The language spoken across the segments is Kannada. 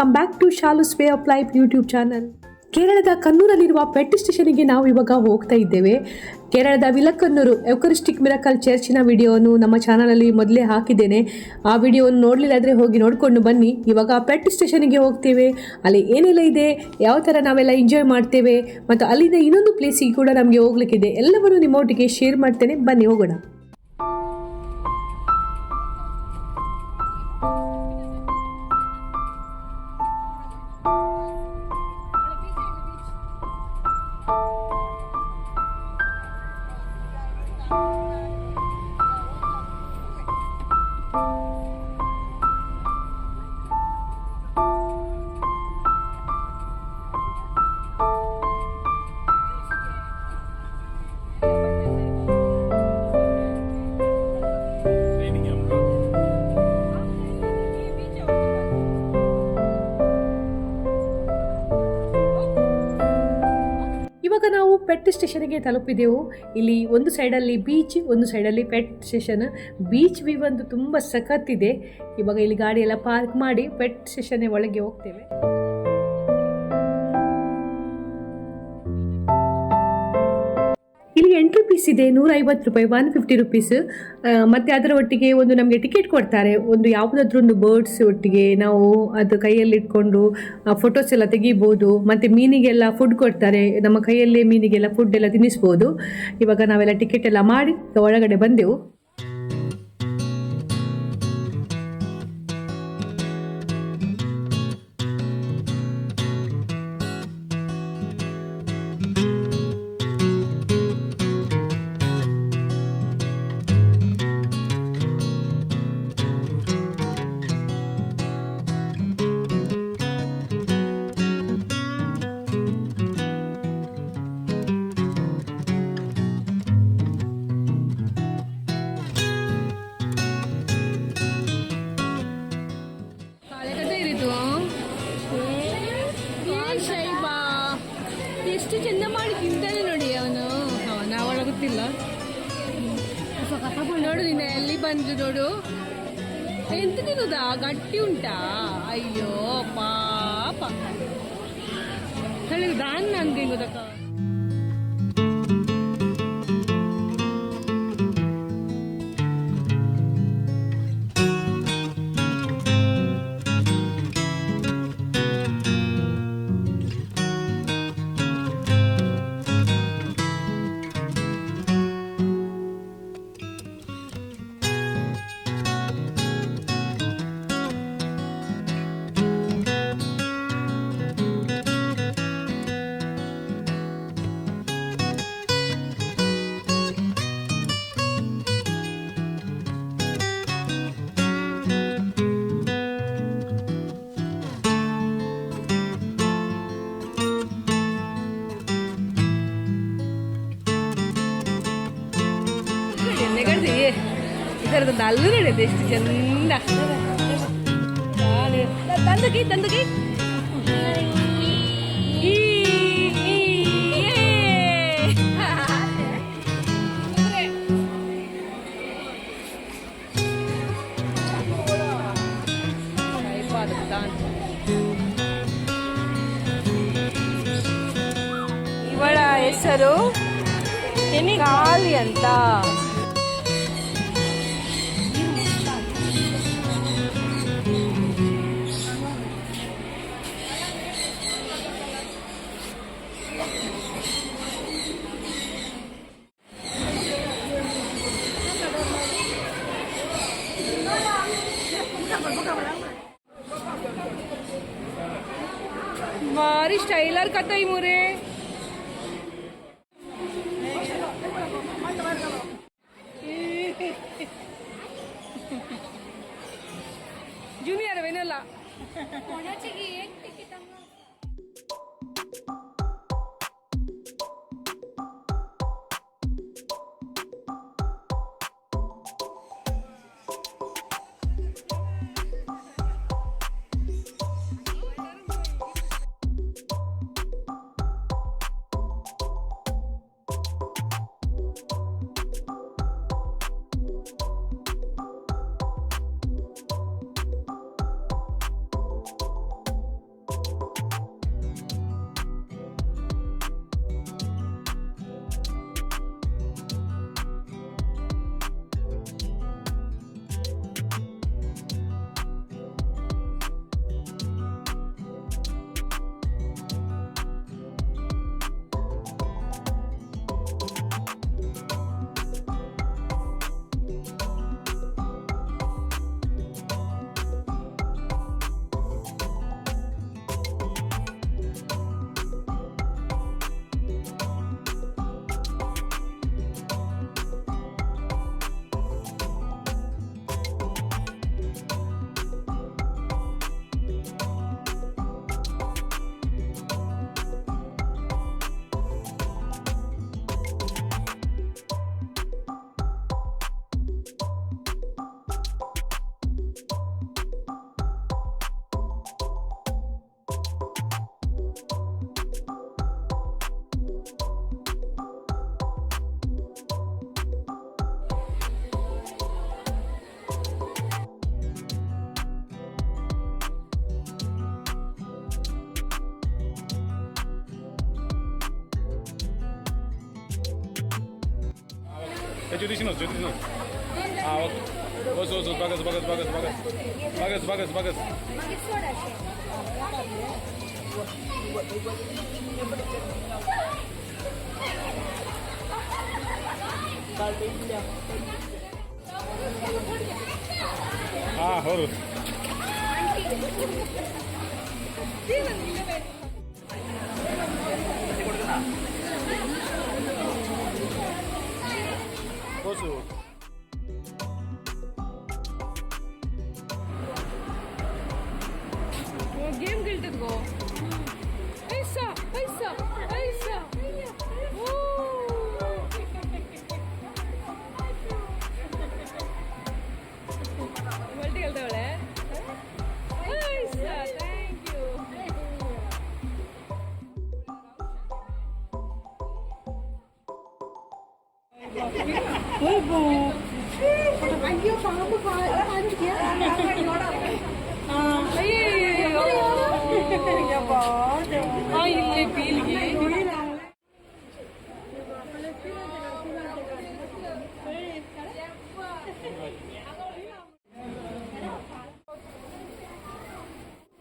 Welcome back to Shalu way of life YouTube channel ಕೇರಳದ ಕನ್ನೂರಲ್ಲಿರುವ ಪೆಟ್ ಸ್ಟೇಷನ್ಗೆ ನಾವು ಇವಾಗ ಹೋಗ್ತಾ ಇದ್ದೇವೆ. ಕೇರಳದ ವಿಲಕ್ಕನ್ನೂರು ಎವಕರಿಸ್ಟಿಕ್ ಮಿರಕಲ್ ಚರ್ಚಿನ ವಿಡಿಯೋವನ್ನು ನಮ್ಮ ಚಾನಲಲ್ಲಿ ಮೊದಲೇ ಹಾಕಿದ್ದೇನೆ. ಆ ವಿಡಿಯೋವನ್ನು ನೋಡಲಿಲ್ಲ ಆದರೆ ಹೋಗಿ ನೋಡಿಕೊಂಡು ಬನ್ನಿ. ಇವಾಗ ಪೆಟ್ ಸ್ಟೇಷನ್ಗೆ ಹೋಗ್ತೇವೆ. ಅಲ್ಲಿ ಏನೆಲ್ಲ ಇದೆ? ಯಾವ ಥರ ನಾವೆಲ್ಲ ಎಂಜಾಯ್ ಮಾಡ್ತೇವೆ? ಮತ್ತು ಅಲ್ಲಿಂದ ಇನ್ನೊಂದು ಪ್ಲೇಸಿಗೆ ಕೂಡ ನಮಗೆ ಹೋಗ್ಲಿಕ್ಕಿದೆ ಎಲ್ಲವನ್ನು ನಿಮ್ಮೊಟ್ಟಿಗೆ ಶೇರ್ ಮಾಡ್ತೇನೆ. ಬನ್ನಿ, ಹೋಗೋಣ. ಇವಾಗ ಸ್ಟೇಷನ್ಗೆ ತಲುಪಿದೆವು. ಇಲ್ಲಿ ಒಂದು ಸೈಡಲ್ಲಿ ಬೀಚ್, ಒಂದು ಸೈಡಲ್ಲಿ ಪೆಟ್ ಸ್ಟೇಷನ್. ಬೀಚ್ ವ್ಯೂ ಒಂದು ತುಂಬ ಸಖತ್ತಿದೆ ಇವಾಗ ಇಲ್ಲಿ ಗಾಡಿ ಎಲ್ಲ ಪಾರ್ಕ್ ಮಾಡಿ ಪೆಟ್ ಸ್ಟೇಷನ್ ಒಳಗೆ ಹೋಗ್ತೇವೆ. ಎಂಟ್ರಿ ಪೀಸ್ ಇದೆ ನೂರ ಐವತ್ತು ರೂಪಾಯಿ ಒನ್ ಫಿಫ್ಟಿ ರುಪೀಸ್ ಮತ್ತೆ ಅದರ ಒಟ್ಟಿಗೆ ಒಂದು ನಮಗೆ ಟಿಕೆಟ್ ಕೊಡ್ತಾರೆ. ಒಂದು ಯಾವುದಾದ್ರೂ ಒಂದು ಬರ್ಡ್ಸ್ ಒಟ್ಟಿಗೆ ನಾವು ಅದು ಕೈಯಲ್ಲಿ ಇಟ್ಕೊಂಡು ಫೋಟೋಸ್ ಎಲ್ಲ ತೆಗಿಬೋದು. ಮತ್ತೆ ಮೀನಿಗೆಲ್ಲ ಫುಡ್ ಕೊಡ್ತಾರೆ. ನಮ್ಮ ಕೈಯಲ್ಲೇ ಮೀನಿಗೆಲ್ಲ ಫುಡ್ ಎಲ್ಲ ತಿನ್ನಿಸ್ಬೋದು ಇವಾಗ ನಾವೆಲ್ಲ ಟಿಕೆಟ್ ಎಲ್ಲ ಮಾಡಿ, ಒಳಗಡೆ ಬಂದೆವು. ನೀನು ಎಲ್ಲಿ ಬಂದು ನೋಡು ಎಂತ ತಿನ್ನುದಾ ಗಟ್ಟಿ ಉಂಟಾ ಅಯ್ಯೋ ಪಾಪ നല്ലൊരു ഉദ്ദേശിച്ചു ചെന്താ തന്തക്കി തന്തക്കി எல்லாரும் கத்தாய் மூறு ஜூனியர் வேணும்ல. ज्योतिषी नव्हतं ज्योतिष नव्हतं हा ओके बस बस बघत बघत बघत बघत बघत बघत बघत हा हो 수 와, 어, 게임 길 때 그거. 했어!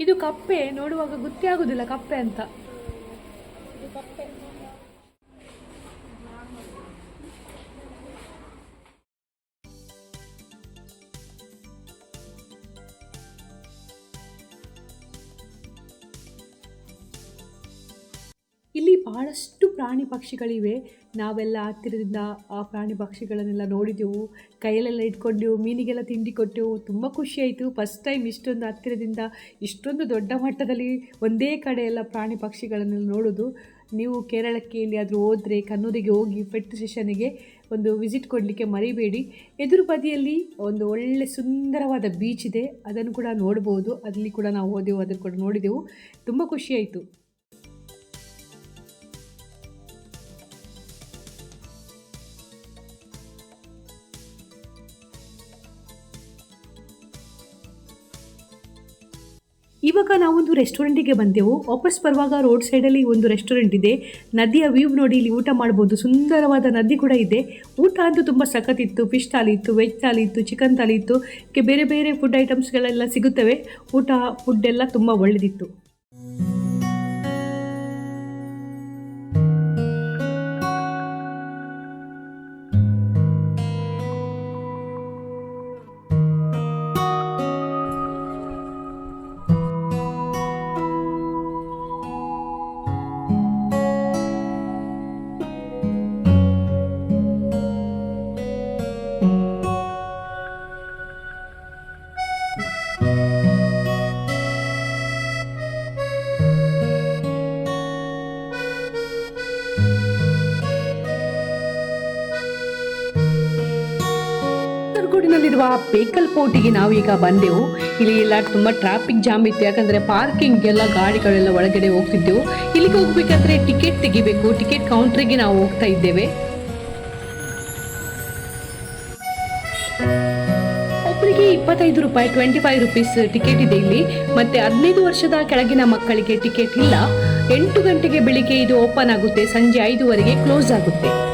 ಇದು ಕಪ್ಪೆ ನೋಡುವಾಗ ಗೊತ್ತೇ ಆಗುದಿಲ್ಲ ಕಪ್ಪೆ ಅಂತ. ಇಲ್ಲಿ ಬಹಳಷ್ಟು ಪ್ರಾಣಿ ಪಕ್ಷಿಗಳಿವೆ. ನಾವೆಲ್ಲ ಹತ್ತಿರದಿಂದ ಆ ಪ್ರಾಣಿ ಪಕ್ಷಿಗಳನ್ನೆಲ್ಲ ನೋಡಿದೆವು. ಕೈಯಲ್ಲೆಲ್ಲ ಇಟ್ಕೊಂಡೆವು, ಮೀನಿಗೆಲ್ಲ ತಿಂಡಿ ಕೊಟ್ಟೆವು. ತುಂಬ ಖುಷಿಯಾಯಿತು ಫಸ್ಟ್ ಟೈಮ್ ಇಷ್ಟೊಂದು ಹತ್ತಿರದಿಂದ ಇಷ್ಟೊಂದು ದೊಡ್ಡ ಮಟ್ಟದಲ್ಲಿ ಒಂದೇ ಕಡೆ ಎಲ್ಲ ಪ್ರಾಣಿ ಪಕ್ಷಿಗಳನ್ನೆಲ್ಲ ನೋಡೋದು. ನೀವು ಕೇರಳಕ್ಕೆ ಎಲ್ಲಿಯಾದರೂ ಹೋದರೆ ಕನ್ನೂರಿಗೆ ಹೋಗಿ ಪೆಟ್ ಸ್ಟೇಷನಿಗೆ ಒಂದು ವಿಸಿಟ್ ಕೊಡಲಿಕ್ಕೆ ಮರಿಬೇಡಿ. ಎದುರು ಬದಿಯಲ್ಲಿ ಒಂದು ಒಳ್ಳೆ ಸುಂದರವಾದ ಬೀಚ್ ಇದೆ. ಅದನ್ನು ಕೂಡ ನೋಡ್ಬೋದು. ಅಲ್ಲಿ ಕೂಡ ನಾವು ಹೋದೆವು ಅದನ್ನು ಕೂಡ ನೋಡಿದೆವು. ತುಂಬ ಖುಷಿಯಾಯಿತು ಇವಾಗ ನಾವೊಂದು ರೆಸ್ಟೋರೆಂಟಿಗೆ ಬಂದೆವು. ವಾಪಸ್ ಬರುವಾಗ ರೋಡ್ ಸೈಡಲ್ಲಿ ಒಂದು ರೆಸ್ಟೋರೆಂಟ್ ಇದೆ. ನದಿಯ ವ್ಯೂ ನೋಡಿ ಇಲ್ಲಿ ಊಟ ಮಾಡ್ಬೋದು. ಸುಂದರವಾದ ನದಿ ಕೂಡ ಇದೆ. ಊಟ ಅಂತೂ ತುಂಬ ಸಖತ್ತಿತ್ತು. ಫಿಶ್ ಥಾಲಿ ಇತ್ತು ವೆಜ್ ಥಾಲಿ ಇತ್ತು ಚಿಕನ್ ಥಾಲಿ ಇತ್ತು. ಬೇರೆ ಬೇರೆ ಫುಡ್ ಐಟಮ್ಸ್ಗಳೆಲ್ಲ ಸಿಗುತ್ತವೆ. ಊಟ ಫುಡ್ ಎಲ್ಲ ತುಂಬ ಒಳ್ಳೆದಿತ್ತು. ಬೇಕಲ್ ಪೋರ್ಟಿಗೆ ನಾವೀಗ ಬಂದೆವು. ಇಲ್ಲಿ ಎಲ್ಲ ತುಂಬ ಟ್ರಾಫಿಕ್ ಜಾಮ್ ಇತ್ತು. ಯಾಕಂದರೆ ಪಾರ್ಕಿಂಗ್ ಎಲ್ಲ ಗಾಡಿಗಳೆಲ್ಲ ಒಳಗಡೆ ಹೋಗ್ತಿದ್ದೆವು. ಇಲ್ಲಿಗೆ ಹೋಗ್ಬೇಕಂದ್ರೆ ಟಿಕೆಟ್ ತೆಗಿಬೇಕು. ಟಿಕೆಟ್ ಕೌಂಟ್ರಿಗೆ ನಾವು ಹೋಗ್ತಾ ಇದ್ದೇವೆ. ಒಬ್ಬರಿಗೆ ಇಪ್ಪತ್ತೈದು ರೂಪಾಯಿ ಟ್ವೆಂಟಿ ಫೈವ್ ರುಪೀಸ್ ಟಿಕೆಟ್ ಇದೆ ಇಲ್ಲಿ. ಮತ್ತೆ ಹದಿನೈದು ವರ್ಷದ ಕೆಳಗಿನ ಮಕ್ಕಳಿಗೆ ಟಿಕೆಟ್ ಇಲ್ಲ. ಎಂಟು ಗಂಟೆಗೆ ಬೆಳಿಗ್ಗೆ ಇದು ಓಪನ್ ಆಗುತ್ತೆ. ಸಂಜೆ ಐದುವರೆಗೆ ಕ್ಲೋಸ್ ಆಗುತ್ತೆ.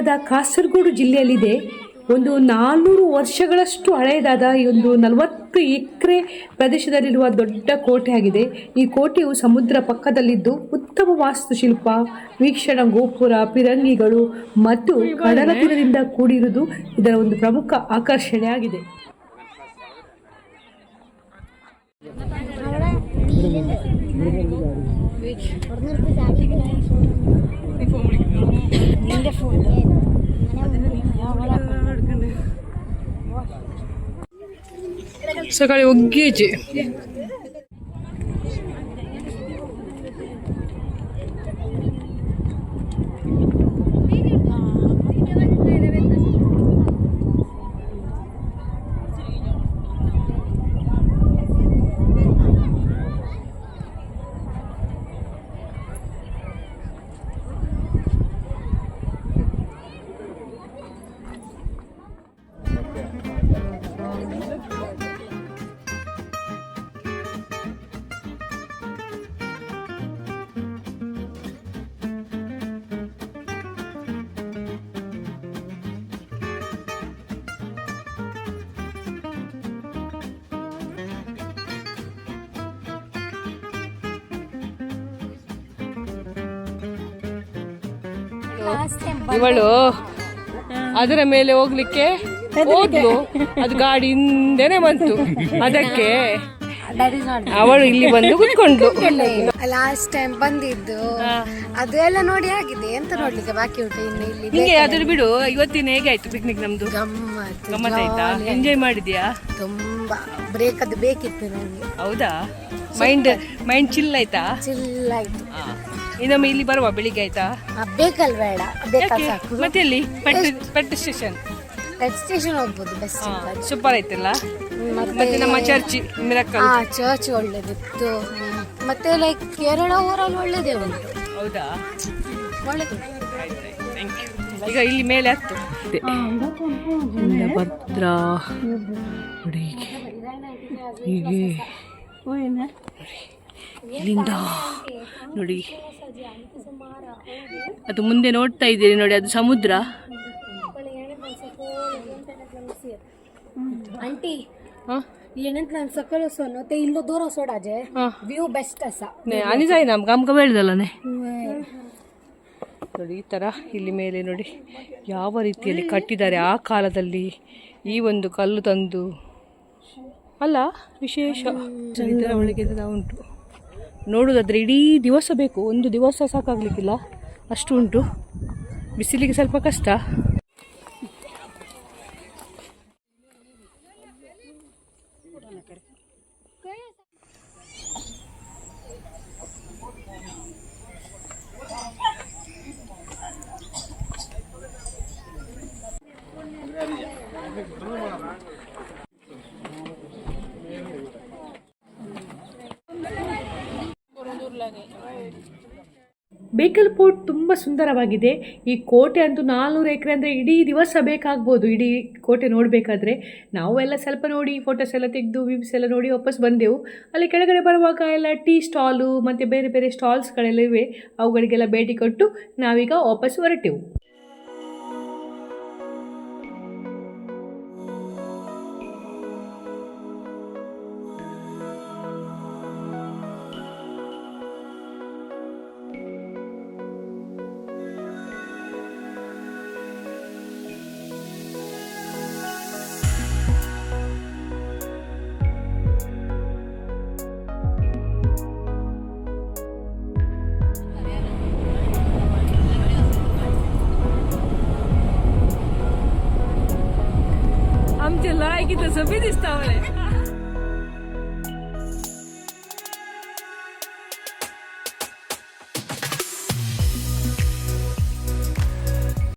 ಕೇರಳದ ಕಾಸರಗೋಡು ಜಿಲ್ಲೆಯಲ್ಲಿದೆ. ಒಂದು ನಾಲ್ನೂರು ವರ್ಷಗಳಷ್ಟು ಹಳೆಯದಾದ ಈ ಒಂದು ನಲವತ್ತು ಎಕರೆ ಪ್ರದೇಶದಲ್ಲಿರುವ ದೊಡ್ಡ ಕೋಟೆ ಆಗಿದೆ ಈ ಕೋಟೆಯು ಸಮುದ್ರ ಪಕ್ಕದಲ್ಲಿದ್ದು ಉತ್ತಮ ವಾಸ್ತುಶಿಲ್ಪ, ವೀಕ್ಷಣ ಗೋಪುರ, ಪಿರಂಗಿಗಳು ಮತ್ತು ಕಡಲ ತೀರದಿಂದ ಕೂಡಿರುವುದು ಇದರ ಒಂದು ಪ್ರಮುಖ ಆಕರ್ಷಣೆ ಆಗಿದೆ सकाळी वग्गी ಇವಳು. ಅದರ ಮೇಲೆ ಹೋಗ್ಲಿಕ್ಕೆ ಹೋದ್ಲು. ಅದು ಗಾಡಿ ಹಿಂದೆನೆ ಬಂತು. ಅದಕ್ಕೆ ಅವಳು ಇಲ್ಲಿ ಬಂದು ಕುತ್ಕೊಂಡ್ಲು ಲಾಸ್ಟ್ ಟೈಮ್ ಬಂದಿದ್ದು. ಅದು ಎಲ್ಲ ನೋಡಿ ಆಗಿದೆ ಎಂತ ನೋಡ್ಲಿಕ್ಕೆ ಬಾಕಿ ಉಂಟು ಇನ್ನು ಇಲ್ಲಿ? ಹಿಂಗೆ ಅದ್ರ ಬಿಡು. ಇವತ್ತಿನ ಹೇಗೆ ಆಯ್ತು ಪಿಕ್ನಿಕ್ ನಮ್ದು? ಗಮ್ಮತ್. ಗಮ್ಮತ್ ಆಯ್ತಾ? ಎಂಜಾಯ್ ಮಾಡಿದ್ಯಾ? ತುಂಬಾ. ಬ್ರೇಕ್ ಅದು ಬೇಕಿತ್ತು ನನಗೆ. ಹೌದಾ? ಮೈಂಡ್ ಮೈಂಡ್ ಚಿಲ್ ಆಯ್ತಾ? ಚಿಲ್ ಆಯ್ತು. ಇನ್ನೊಮ್ಮೆ ಇಲ್ಲಿ ಬರುವ ಬೆಳಿಗ್ಗೆ ಆಯ್ತಾ? ಬೇಕಲ್ ಬೇಡ. ಮತ್ತೆ ಇಲ್ಲಿ pet pet station pet station ಹೋಗ್ಬೋದು ಬಸ್ ಸೂಪರ್ ಆಯ್ತಲ್ಲ? ಮತ್ತೆ ನಮ್ಮ ಚರ್ಚ್ ಮಿರಕಲ್ ಚರ್ಚ್ ಒಳ್ಳೇದಿತ್ತು. ಮತ್ತೆ ಲೈಕ್ ಕೇರಳ ಊರಲ್ಲಿ ಒಳ್ಳೇದೇ ಉಂಟು. ಹೌದಾ? ಒಳ್ಳೇದು. ಥ್ಯಾಂಕ್ ಯು ಈಗ ಇಲ್ಲಿ ಮೇಲೆ ಹತ್ತು. ಭದ್ರ. ನೋಡಿ ಹೀಗೆ. ಹೀಗೆ. ಇಲ್ಲಿಂದ ನೋಡಿ. ಅದು ಮುಂದೆ ನೋಡ್ತಾ ಇದ್ದೀರಿ ನೋಡಿ ಅದು ಸಮುದ್ರ. ಆಂಟಿ ಹಾ? ಏನಂತ ನಾನು ಸಕಲ ಸೊನ್ನತೆ ಇಲ್ಲೋ ದೂರ ಸೋಡಾಜೆ ವ್ಯೂ ಬೆಸ್ಟ್ ಅಸ. ಅನಿಸಾಯ್ ನಮ್ ಗಮ್ಕ ಬೇಳ್ದಲ್ಲನೆ ನೋಡಿ ಈ ಥರ ಇಲ್ಲಿ ಮೇಲೆ ನೋಡಿ ಯಾವ ರೀತಿಯಲ್ಲಿ ಕಟ್ಟಿದ್ದಾರೆ ಆ ಕಾಲದಲ್ಲಿ ಈ ಒಂದು ಕಲ್ಲು ತಂದು. ಅಲ್ಲ ವಿಶೇಷ. ಉಂಟು ನೋಡುವುದಾದ್ರೆ ಇಡೀ ದಿವಸ ಬೇಕು. ಒಂದು ದಿವಸ ಸಾಕಾಗಲಿಕ್ಕಿಲ್ಲ. ಅಷ್ಟು ಉಂಟು. ಬಿಸಿಲಿಗೆ ಸ್ವಲ್ಪ ಕಷ್ಟ. ಬೇಕಲ್ ಪೋರ್ಟ್ ತುಂಬ ಸುಂದರವಾಗಿದೆ. ಈ ಕೋಟೆ ಅಂತೂ ನಾಲ್ನೂರು ಎಕರೆ ಅಂದರೆ ಇಡೀ ದಿವಸ ಬೇಕಾಗ್ಬೋದು. ಇಡೀ ಕೋಟೆ ನೋಡಬೇಕಾದ್ರೆ. ನಾವು ಎಲ್ಲ ಸ್ವಲ್ಪ ನೋಡಿ ಫೋಟೋಸ್ ಎಲ್ಲ ತೆಗೆದು ವ್ಯೂಸ್ ಎಲ್ಲ ನೋಡಿ ವಾಪಸ್ ಬಂದೆವು. ಅಲ್ಲಿ ಕೆಳಗಡೆ ಬರುವಾಗ ಎಲ್ಲ ಟೀ ಸ್ಟಾಲು, ಮತ್ತು ಬೇರೆ ಬೇರೆ ಸ್ಟಾಲ್ಸ್ಗಳೆಲ್ಲ ಇವೆ. ಅವುಗಳಿಗೆಲ್ಲ ಭೇಟಿ ಕೊಟ್ಟು ನಾವೀಗ ವಾಪಸ್ ಹೊರಟೆವು. so business তাহলে